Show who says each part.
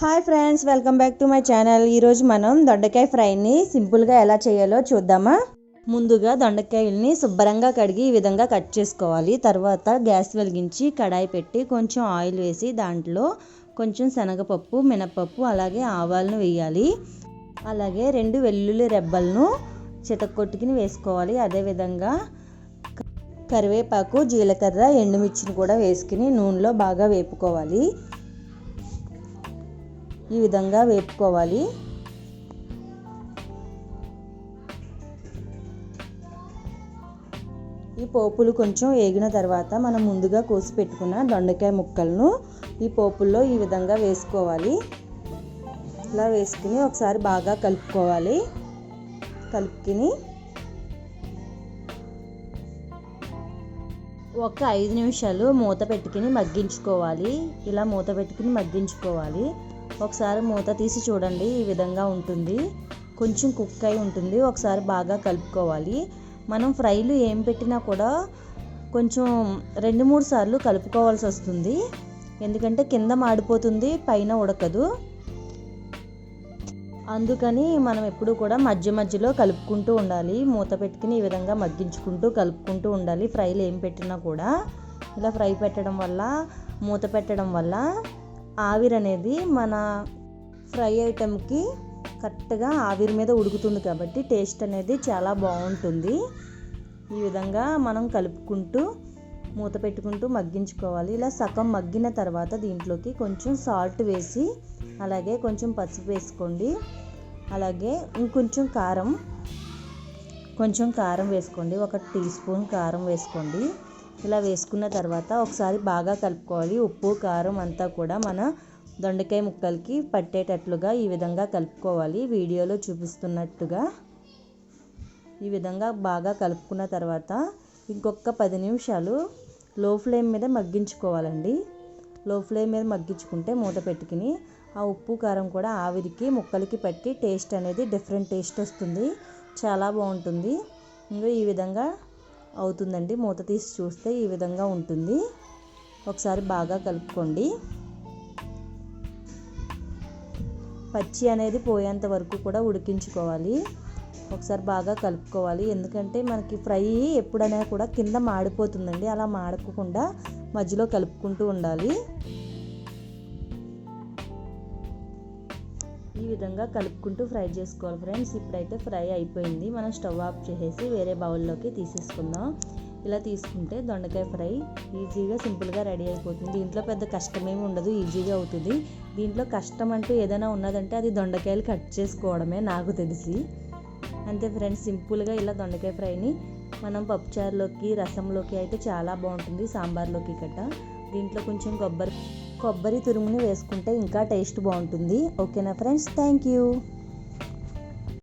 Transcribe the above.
Speaker 1: Hi friends welcome back to my channel. ఈరోజు మనం దొండకాయ ఫ్రైని సింపుల్గా ఎలా చేయాలో చూద్దామా? ముందుగా దొండకాయల్ని శుభ్రంగా కడిగి ఈ విధంగా కట్ చేసుకోవాలి. తర్వాత గ్యాస్ వెలిగించి కడాయి పెట్టి కొంచెం ఆయిల్ వేసి దాంట్లో కొంచెం శనగపప్పు మినపప్పు అలాగే ఆవాలను వేయాలి. అలాగే రెండు వెల్లుల్లి రెబ్బలను చితక్కొట్టుకుని వేసుకోవాలి. అదేవిధంగా కరివేపాకు జీలకర్ర ఎండుమిర్చిని కూడా వేసుకుని నూనెలో బాగా వేపుకోవాలి. ఈ విధంగా వేపుకోవాలి. ఈ పోపులు కొంచెం వేగిన తర్వాత మనం ముందుగా కోసి పెట్టుకున్న దొండకాయ ముక్కలను ఈ పోపుల్లో ఈ విధంగా వేసుకోవాలి. ఇలా వేసుకుని ఒకసారి బాగా కలుపుకోవాలి. కలుపుకుని ఒక ఐదు నిమిషాలు మూత పెట్టుకుని మగ్గించుకోవాలి. ఇలా మూత పెట్టుకుని మగ్గించుకోవాలి. ఒకసారి మూత తీసి చూడండి ఈ విధంగా ఉంటుంది. కొంచెం కుక్ అయి ఉంటుంది ఒకసారి బాగా కలుపుకోవాలి. మనం ఫ్రైలు ఏం పెట్టినా కూడా కొంచెం రెండు మూడు సార్లు కలుపుకోవాల్సి వస్తుంది. ఎందుకంటే కింద మాడిపోతుంది పైన ఉడకదు. అందుకని మనం ఎప్పుడు కూడా మధ్య మధ్యలో కలుపుకుంటూ ఉండాలి. మూత పెట్టుకుని ఈ విధంగా మగ్గించుకుంటూ కలుపుకుంటూ ఉండాలి. ఫ్రైలు ఏం పెట్టినా కూడా. ఇలా ఫ్రై పెట్టడం వల్ల మూత పెట్టడం వల్ల ఆవిరి అనేది మన ఫ్రై ఐటెంకి కరెక్ట్గా ఆవిరి మీద ఉడుకుతుంది కాబట్టి టేస్ట్ అనేది చాలా బాగుంటుంది. ఈ విధంగా మనం కలుపుకుంటూ మూత పెట్టుకుంటూ మగ్గించుకోవాలి. ఇలా సగం మగ్గిన తర్వాత దీంట్లోకి కొంచెం సాల్ట్ వేసి అలాగే కొంచెం పసుపు వేసుకోండి. అలాగే ఇంకొంచెం కారం కొంచెం కారం వేసుకోండి. ఒక టీ స్పూన్ కారం వేసుకోండి. ఇలా వేసుకున్న తర్వాత ఒకసారి బాగా కలుపుకోవాలి. ఉప్పు కారం అంతా కూడా మన దొండకాయ ముక్కలకి పట్టేటట్లుగా ఈ విధంగా కలుపుకోవాలి. వీడియోలో చూపిస్తున్నట్టుగా ఈ విధంగా బాగా కలుపుకున్న తర్వాత ఇంకొక పది నిమిషాలు లో ఫ్లేమ్ మీద మగ్గించుకోవాలండి. లో ఫ్లేమ్ మీద మగ్గించుకుంటే మూత పెట్టుకుని ఆ ఉప్పు కారం కూడా ఆవిరికి ముక్కలకి పట్టి టేస్ట్ అనేది డిఫరెంట్ టేస్ట్ వస్తుంది. చాలా బాగుంటుంది. ఇంకా ఈ విధంగా అవుతుందండి. మూత తీసి చూస్తే ఈ విధంగా ఉంటుంది. ఒకసారి బాగా కలుపుకోండి. పచ్చి అనేది పోయేంత వరకు కూడా ఉడికించుకోవాలి. ఒకసారి బాగా కలుపుకోవాలి. ఎందుకంటే మనకి ఫ్రై ఎప్పుడైనా కూడా కింద మాడిపోతుందండి. అలా మాడకుండా మధ్యలో కలుపుకుంటూ ఉండాలి. ఈ విధంగా కలుపుకుంటూ ఫ్రై చేసుకోవాలి ఫ్రెండ్స్. ఇప్పుడైతే ఫ్రై అయిపోయింది. మనం స్టవ్ ఆఫ్ చేసేసి వేరే బౌల్లోకి తీసేసుకుందాం. ఇలా తీసుకుంటే దొండకాయ ఫ్రై ఈజీగా సింపుల్గా రెడీ అయిపోతుంది. దీంట్లో పెద్ద కష్టమేమి ఉండదు ఈజీగా అవుతుంది. దీంట్లో కష్టం అంటూ ఏదైనా ఉన్నదంటే అది దొండకాయలు కట్ చేసుకోవడమే నాకు తెలిసి. అంతే ఫ్రెండ్స్ సింపుల్గా ఇలా దొండకాయ ఫ్రైని మనం పప్పుచారులోకి రసంలోకి అయితే చాలా బాగుంటుంది సాంబార్లోకి కట్ట దీంట్లో కొంచెం కొబ్బరి కొబ్బరి తురుముని వేసుకుంటే ఇంకా టేస్ట్ బాగుంటుంది. ఓకేనా ఫ్రెండ్స్? Thank you.